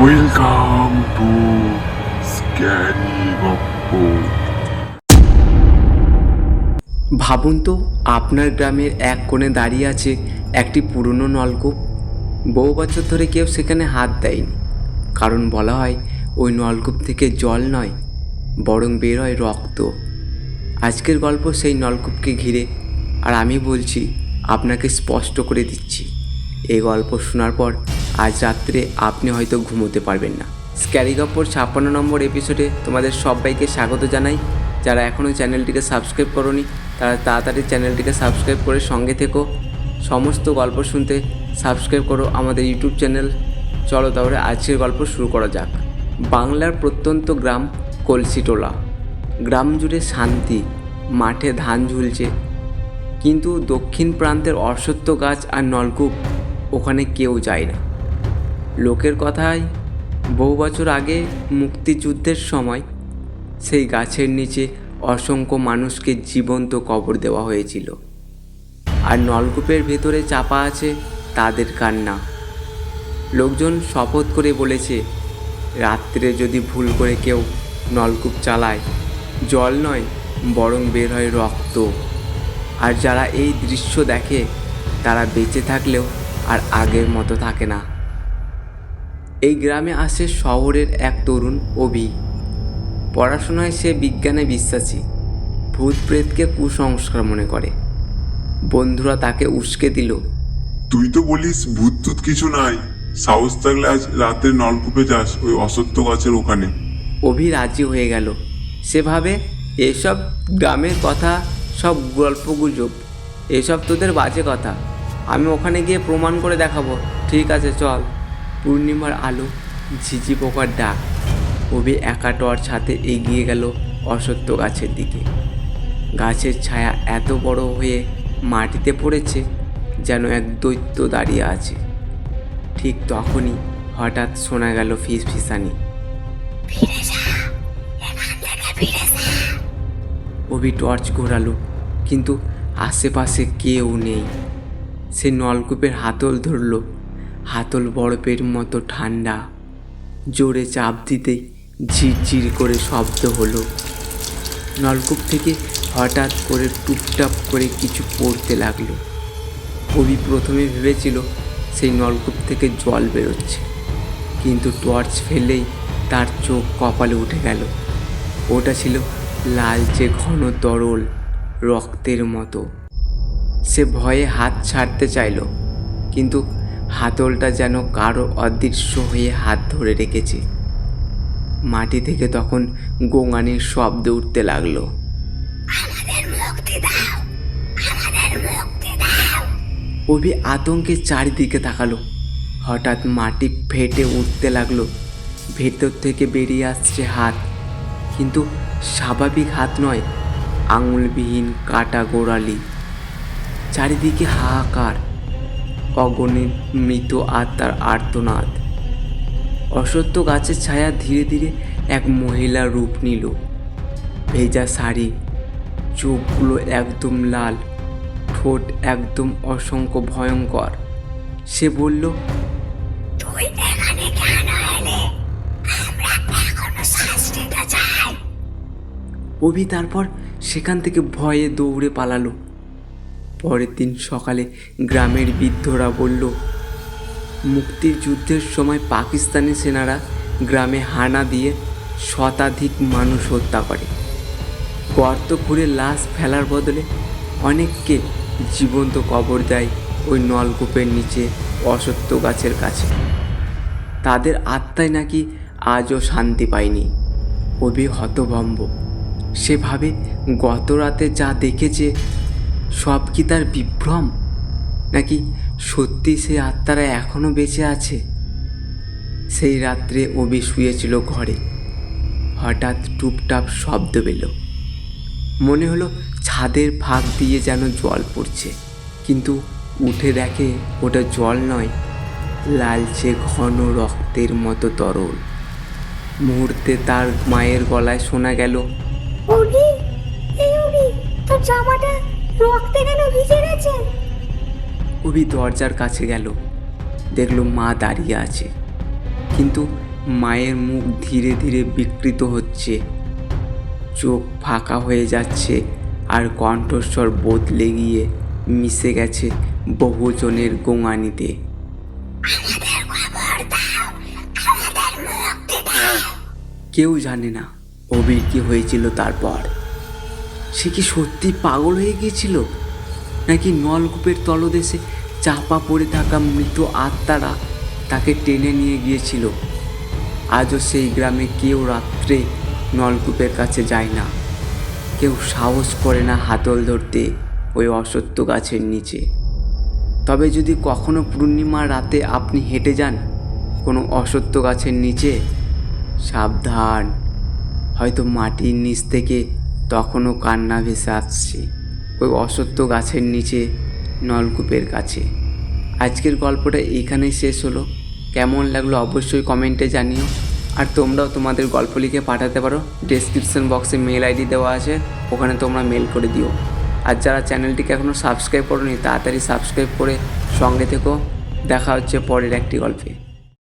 Welcome to scary গপ্প ভাবুন তো, আপনার গ্রামের এক কোণে দাঁড়িয়ে আছে একটি পুরনো নলকূপ। বহু বছর ধরে কেউ সেখানে হাত দেয়নি। কারণ বলা হয়, ওই নলকূপ থেকে জল নয়, বরং বের হয় রক্ত। আজকের গল্প সেই নলকূপকে ঘিরে, আর আমি বলছি, আপনাকে স্পষ্ট করে দিচ্ছি। এই গল্প শোনার পর আজ রাত্রে আপনি হয়তো ঘুমোতে পারবেন না। স্ক্যারি গপ্পর ছাপ্পান্ন নম্বর এপিসোডে তোমাদের সবাইকে স্বাগত জানাই। যারা এখনও চ্যানেলটিকে সাবস্ক্রাইব করনি, তারা তাড়াতাড়ি চ্যানেলটিকে সাবস্ক্রাইব করে সঙ্গে থেকো। সমস্ত গল্প শুনতে সাবস্ক্রাইব করো আমাদের ইউটিউব চ্যানেল। চলো তাহলে আজকের গল্প শুরু করা যাক। বাংলার প্রত্যন্ত গ্রাম কলসিটোলা। গ্রাম জুড়ে শান্তি, মাঠে ধান ঝুলছে। কিন্তু দক্ষিণ প্রান্তের অশ্বত্থ গাছ আর নলকূপ ওখানে কেউ যায় না। লোকের কথায় বহু বছর আগে মুক্তিযুদ্ধের সময় সেই গাছের নিচে অসংখ্য মানুষকে জীবন্ত কবর দেওয়া হয়েছিল। আর নলকূপের ভেতরে চাপা আছে তাদের কান্না। লোকজন শপথ করে বলেছে, রাত্রে যদি ভুল করে কেউ নলকূপ চালায়, জল নয়, বরং বের হয় রক্ত। আর যারা এই দৃশ্য দেখে, তারা বেঁচে থাকলেও আর আগের মতো থাকে না। এই গ্রামে আসে শহরের এক তরুণ অভি। পড়াশোনায় সে বিজ্ঞানে বিশ্বাসী ভূত প্রেতকে কুসংস্কার মনে করে। বন্ধুরা তাকে উস্কে দিল তুই তো বলিস ভূত টুত কিছু নাই সাহস থাকলে আজ রাতে নলকূপে যাস ওই অসত্য গাছের ওখানে। অভি রাজি হয়ে গেল। সেভাবে এসব গ্রামের কথা সব গল্পগুজব এসব তোদের বাজে কথা। আমি ওখানে গিয়ে প্রমাণ করে দেখাবো। ঠিক আছে চল। পূর্ণিমার আলো ঝিঝি পোকার ডাক অভি একা টর্চ হাতে এগিয়ে গেল অসত্য গাছের দিকে। গাছের ছায়া এত বড় হয়ে মাটিতে পড়েছে যেন এক দৈত্য দাঁড়িয়ে আছে। ঠিক তখনই হঠাৎ শোনা গেল ফিস ফিসানি অভি টর্চ ঘোরালো কিন্তু আশেপাশে কেউ নেই। সে নলকূপের হাতল ধরলো হাতল বরফের মতো ঠান্ডা। জোরে চাপ দিতেই ঝিরঝির করে শব্দ হলো। নলকূপ থেকে হঠাৎ করে টুপটাপ করে কিছু পড়তে লাগল। কবি প্রথমে ভেবেছিল সেই নলকূপ থেকে জল বেরোচ্ছে, কিন্তু টর্চ ফেলেই তার চোখ কপালে উঠে গেল। ওটা ছিল লালচে ঘন তরল রক্তের মতো। সে ভয়ে হাত ছাড়তে চাইল, কিন্তু হাতলটা যেন কারও অদৃশ্য হয়ে হাত ধরে রেখেছে। মাটি থেকে তখন গোঙানির শব্দ উঠতে লাগল। অভি আতঙ্কে চারিদিকে তাকালো। হঠাৎ মাটি ফেটে উঠতে লাগল। ভেতর থেকে বেরিয়ে আসছে হাত। কিন্তু স্বাভাবিক হাত নয় আঙুলবিহীন কাটা গোড়ালি। চারিদিকে হাহাকার। অগণিত মৃত আত্মার আর্তনাদ। অসত্য গাছের ছায়া ধীরে ধীরে এক মহিলার রূপ নিল। ভেজা শাড়ি চোখগুলো একদম লাল ঠোঁট একদম অসংখ্য ভয়ঙ্কর। সে বলল তুই এখানে কেন এলি? আমরা এখনও শাস্তিটা চাই অভি তারপর সেখান থেকে ভয়ে দৌড়ে পালালো। পরের দিন সকালে গ্রামের বৃদ্ধরা বলল, মুক্তির যুদ্ধের সময় পাকিস্তানি সেনারা গ্রামে হানা দিয়ে শতাধিক মানুষ হত্যা করে। গর্ত খুঁড়ে লাশ ফেলার বদলে অনেককে জীবন্ত কবর দেয় ওই নলকূপের নিচে অসত্য গাছের কাছে। তাদের আত্মায় নাকি আজও শান্তি পায়নি। অভি হতভম্ব। সে ভাবে গত রাতে যা দেখেছে সব কি তার বিভ্রম? নাকি সত্যি সে আত্মারা এখনও বেঁচে আছে? সেই রাত্রে অভি শুয়েছিল ঘরে। হঠাৎ টুপটাপ শব্দ পেল। মনে হলো ছাদের ফাঁক দিয়ে যেন জল পড়ছে। কিন্তু উঠে দেখে ওটা জল নয়, লালচে ঘন রক্তের মতো তরল। মুহূর্তে তার মায়ের গলায় শোনা গেল জামাটা রক্তে কেন ভিজে গেছে? অভি দরজার কাছে গেল। দেখল মা দাঁড়িয়ে আছে। কিন্তু মায়ের মুখ ধীরে ধীরে বিকৃত হচ্ছে। চোখ ফাঁকা হয়ে যাচ্ছে আর কণ্ঠস্বর বদলে গিয়ে মিশে গেছে বহুজনের গোঙানিতে। কেউ জানে না অবির কি হয়েছিল তারপর। সে কি সত্যি পাগল হয়ে গিয়েছিল? নাকি নলকূপের তলদেশে চাপা পড়ে থাকা মৃত আত্মারা তাকে টেনে নিয়ে গিয়েছিল? আজও সেই গ্রামে কেউ রাত্রে নলকূপের কাছে যায় না। কেউ সাহস করে না হাতল ধরতে ওই অসত্য গাছের নিচে। তবে যদি কখনো পূর্ণিমার রাতে আপনি হেঁটে যান কোনো অসত্য গাছের নিচে, সাবধান। হয়তো মাটির নিচ থেকে তখনও কান্না ভেসে আসছে ওই অসত্য গাছের নিচে, নলকূপের কাছে। আজকের গল্পটা এখানেই শেষ হলো। কেমন লাগল অবশ্যই কমেন্টে জানিও। আর তোমরাও তোমাদের গল্প লিখে পাঠাতে পারো। ডেসক্রিপশন বক্সে মেল আইডি দেওয়া আছে, ওখানে তোমরা মেল করে দিও। আর যারা চ্যানেলটিকে এখনও সাবস্ক্রাইব করোনি, তাড়াতাড়ি সাবস্ক্রাইব করে সঙ্গে থেকো। দেখা হচ্ছে পরের একটি গল্পে।